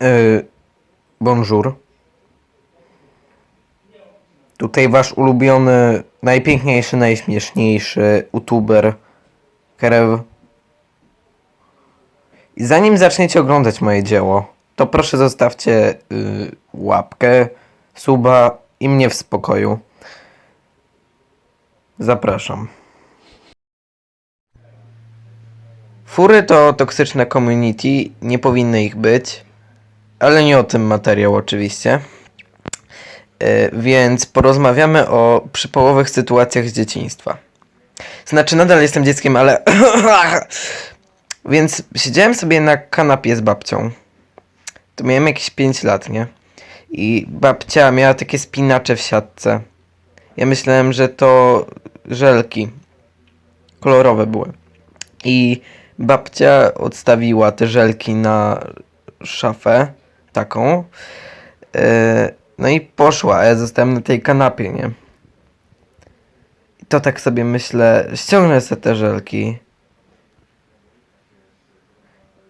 Yy, bonjour. Tutaj wasz ulubiony, najpiękniejszy, najśmieszniejszy youtuber Kerew. I zanim zaczniecie oglądać moje dzieło, to proszę zostawcie yy, łapkę, suba i mnie w spokoju. Zapraszam. Fury to toksyczne community, nie powinny ich być, ale nie o tym materiał oczywiście. E, Więc porozmawiamy o przypałowych sytuacjach z dzieciństwa. Znaczy, nadal jestem dzieckiem, ale. Więc siedziałem sobie na kanapie z babcią. To miałem jakieś 5 lat, nie? I babcia miała takie spinacze w siatce. Ja myślałem, że to żelki. Kolorowe były. I babcia odstawiła te żelki na szafę taką. E, No i poszła, a ja zostałem na tej kanapie, nie? I to tak sobie myślę, ściągnę sobie te żelki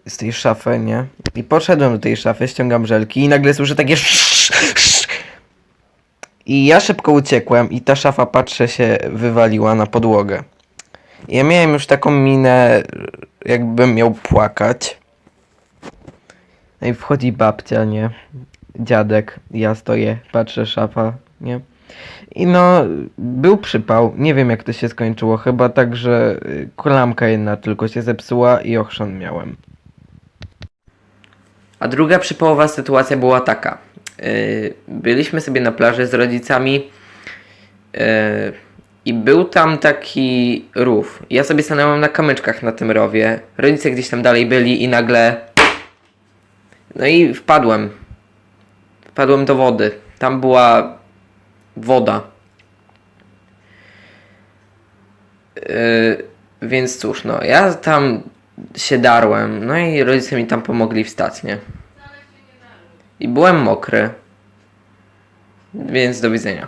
z tej szafy, nie? I poszedłem do tej szafy, ściągam żelki i nagle słyszę takie i ja szybko uciekłem i ta szafa, patrzę, się wywaliła na podłogę. Ja miałem już taką minę, jakbym miał płakać. No i wchodzi babcia, nie? Dziadek, ja stoję, patrzę, szafa, nie? I no, był przypał. Nie wiem jak to się skończyło. Chyba tak, że y, jedna tylko się zepsuła i ochrzan miałem. A druga przypałowa sytuacja była taka. Yy, byliśmy sobie na plaży z rodzicami yy, i był tam taki rów. Ja sobie stanąłem na kamyczkach na tym rowie. Rodzice gdzieś tam dalej byli i nagle... No i wpadłem. Wpadłem do wody. Tam była woda. Yy, więc cóż, no, ja tam się darłem, no i rodzice mi tam pomogli wstać, nie? I byłem mokry. Więc do widzenia.